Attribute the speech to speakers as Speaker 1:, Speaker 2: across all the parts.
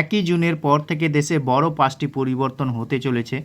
Speaker 1: একই জুনের পর থেকে দেশে বড় পাঁচটি পরিবর্তন হতে চলেছে।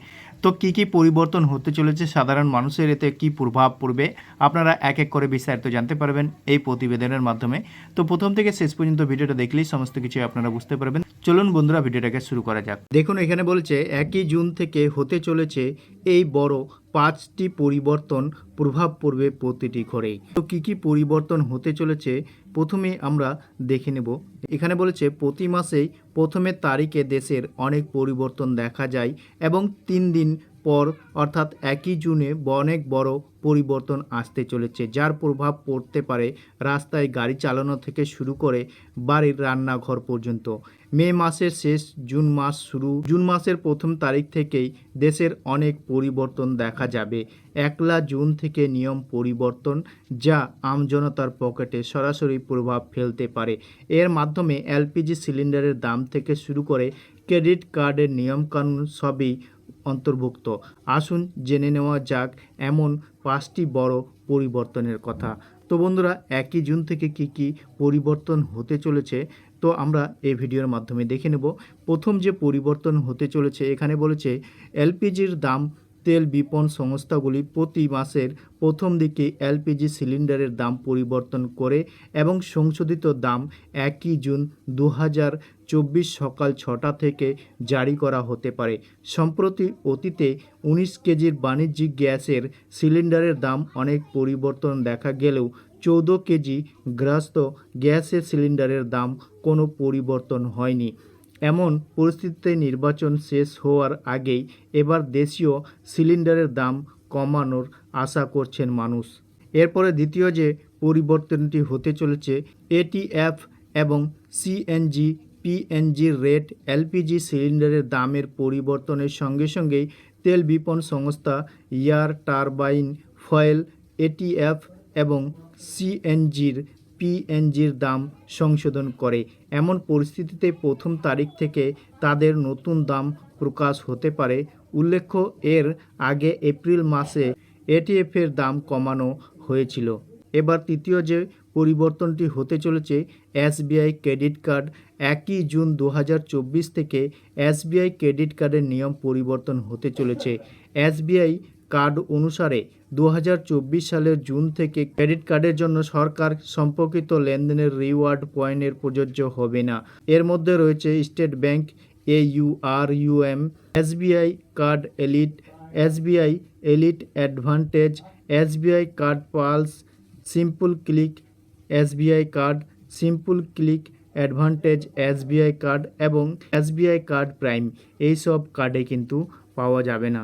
Speaker 1: তো কি কি পরিবর্তন হতে চলেছে সাধারণ মানুষের এতে কি প্রভাব পড়বে? আপনারা এক এক করে বিস্তারিত জানতে পারবেন এই প্রতিবেদনের মাধ্যমে। তো প্রথম থেকে শেষ পর্যন্ত ভিডিওটা দেখলেই সমস্ত কিছু আপনারা বুঝতে পারবেন। চলুন বন্ধুরা ভিডিওটাকে শুরু করা যাক। দেখুন, এখানে বলছে, একই জুন থেকে হতে চলেছে এই বড় পাঁচটি পরিবর্তন প্রভাব পড়বে প্রতিটি ঘরেই। তো কী কী পরিবর্তন হতে চলেছে? প্রথমে আমরা দেখে নেব। এখানে বলেছে, প্রতি মাসেই প্রথমে তারিখে দেশের অনেক পরিবর্তন দেখা যায় এবং তিন দিন পর অর্থাৎ একই জুনে অনেক বড় পরিবর্তন আসতে চলেছে, যার প্রভাব পড়তে পারে রাস্তায় গাড়ি চালানো থেকে শুরু করে বাড়ির রান্নাঘর পর্যন্ত। মে মাসের শেষ জুন মাস শুরু, জুন মাসের প্রথম তারিখ থেকেই দেশের অনেক পরিবর্তন দেখা যাবে। একলা জুন থেকে নিয়ম পরিবর্তন, যা আমজনতার পকেটে সরাসরি প্রভাব ফেলতে পারে। এর মাধ্যমে এলপিজি সিলিন্ডারের দাম থেকে শুরু করে ক্রেডিট কার্ডের নিয়মকানুন সবই অন্তর্ভুক্ত। আসুন জেনে নেওয়া যাক এমন পাঁচটি বড় পরিবর্তনের কথা। তো বন্ধুরা, একই জুন থেকে কি কি পরিবর্তন হতে চলেছে? তো আমরা এই ভিডিওর মাধ্যমে দেখে নেব। প্রথম যে পরিবর্তন হতে চলেছে, এখানে বলেছে, এলপিজির দাম তেল বিপণ সংস্থাগুলি প্রতি মাসের প্রথম দিকে এলপিজি সিলিন্ডারের দাম পরিবর্তন করে এবং সংশোধিত দাম একই জুন দু হাজার চব্বিশ সকাল ছটা থেকে জারি করা হতে পারে। সম্প্রতি অতীতে উনিশ কেজির বাণিজ্যিক গ্যাসের সিলিন্ডারের দাম অনেক পরিবর্তন দেখা গেলেও চৌদ্দ কেজি গ্রাস্ত গ্যাসের সিলিন্ডারের দাম কোনো পরিবর্তন হয়নি। এমন পরিস্থিতিতে নির্বাচন শেষ হওয়ার আগেই এবার দেশীয় সিলিন্ডারের দাম কমানোর আশা করছেন মানুষ। এরপরে দ্বিতীয় যে পরিবর্তনটি হতে চলেছে, এটিএফ এবং সিএনজি পিএনজির রেট এলপিজি সিলিন্ডারের দামের পরিবর্তনের সঙ্গে সঙ্গেই তেল বিপণন সংস্থা এয়ার টারবাইন ফয়েল এটিএফ এবং সিএনজির পিএনজির দাম সংশোধন করে। এমন পরিস্থিতিতে প্রথম তারিখ থেকে তাদের নতুন দাম প্রকাশ হতে পারে। উল্লেখ্য, এর আগে এপ্রিল মাসে এটিএফের দাম কমানো হয়েছিল। এবার তৃতীয় যে পরিবর্তনটি হতে চলেছে এসবিআই ক্রেডিট কার্ড। একই জুন দু হাজার চব্বিশ থেকে এসবিআই ক্রেডিট কার্ডের নিয়ম পরিবর্তন হতে চলেছে। এসবিআই কার্ড অনুসারে দু হাজার চব্বিশ সালের জুন থেকে ক্রেডিট কার্ডের জন্য সরকার সম্পর্কিত লেনদেনের রিওয়ার্ড পয়েন্টের প্রযোজ্য হবে না। এর মধ্যে রয়েছে state bank, aurum SBI card elite, SBI elite advantage, SBI card pulse, simple click SBI card, simple click advantage SBI card এবং এসবিআই কার্ড প্রাইম। এই সব কার্ডে কিন্তু পাওয়া যাবে না।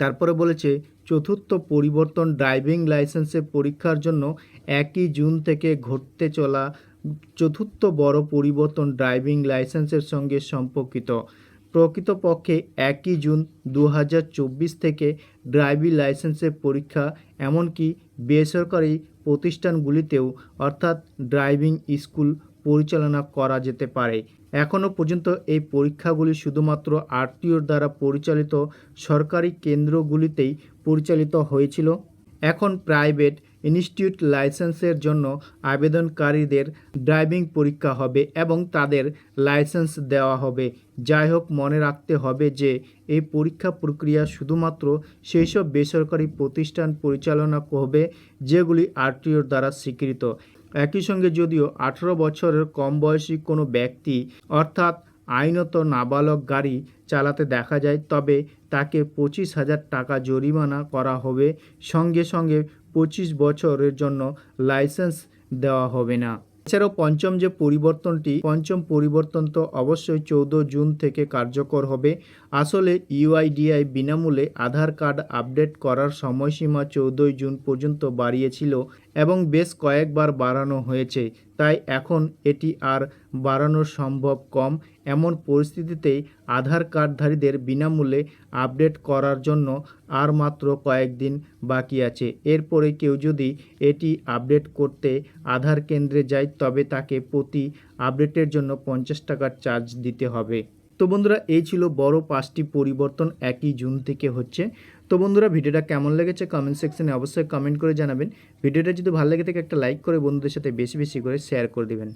Speaker 1: তারপরে বলেছে, চতুর্থ পরিবর্তন ড্রাইভিং লাইসেন্সের পরীক্ষার জন্য একই জুন থেকে ঘটতে চলা চতুর্থ বড় পরিবর্তন ড্রাইভিং লাইসেন্সের সঙ্গে সম্পর্কিত। প্রকৃতপক্ষে একই জুন দু হাজার চব্বিশ থেকে ড্রাইভিং লাইসেন্সের পরীক্ষা, এমনকি বেসরকারি প্রতিষ্ঠানগুলিতেও অর্থাৎ ড্রাইভিং স্কুল পরিচালনা করা যেতে পারে। এখনও পর্যন্ত এই পরীক্ষাগুলি শুধুমাত্র আরটিওর দ্বারা পরিচালিত সরকারি কেন্দ্রগুলিতেই পরিচালিত হয়েছিল। এখন প্রাইভেট ইনস্টিটিউট লাইসেন্সের জন্য আবেদনকারীদের ড্রাইভিং পরীক্ষা হবে এবং তাদের লাইসেন্স দেওয়া হবে। যাই হোক, মনে রাখতে হবে যে এই পরীক্ষা প্রক্রিয়া শুধুমাত্র সেই সব বেসরকারি প্রতিষ্ঠান পরিচালনা হবে যেগুলি আরটিওর দ্বারা স্বীকৃত। একই সঙ্গে যদিও আঠেরো বছরের কম বয়সী কোনো ব্যক্তি অর্থাৎ আইনত নাবালক গাড়ি চালাতে দেখা যায়, তবে তাকে পঁচিশ হাজার টাকা জরিমানা করা হবে। সঙ্গে সঙ্গে পঁচিশ বছরের জন্য লাইসেন্স দেওয়া হবে না। এছাড়াও পঞ্চম যে পরিবর্তনটি, পঞ্চম পরিবর্তন তো অবশ্যই চৌদ্দ জুন থেকে কার্যকর হবে। আসলে ইউআইডিআই বিনামূল্যে আধার কার্ড আপডেট করার সময়সীমা চৌদ্দই জুন পর্যন্ত বাড়িয়েছিল এবং বেশ কয়েকবার বাড়ানো হয়েছে। তাই এখন এটি আর বাড়ানো সম্ভব কম। এমন পরিস্থিতিতেই আধার কার্ডধারীদের বিনামূল্যে আপডেট করার জন্য আর মাত্র কয়েকদিন বাকি আছে। এরপরে কেউ যদি এটি আপডেট করতে আধার কেন্দ্রে যায়, তবে তাকে প্রতি আপডেটের জন্য পঞ্চাশ টাকার চার্জ দিতে হবে। তো বন্ধুরা, এই ছিল বড় পাঁচটি পরিবর্তন একই জুন থেকে হচ্ছে। তো বন্ধুরা, ভিডিওটা কেমন লেগেছে কমেন্ট সেকশনে অবশ্যই কমেন্ট করে জানাবেন। ভিডিওটা যদি ভালো লেগে থাকে, একটা লাইক করে বন্ধুদের সাথে বেশি বেশি করে শেয়ার করে দেবেন।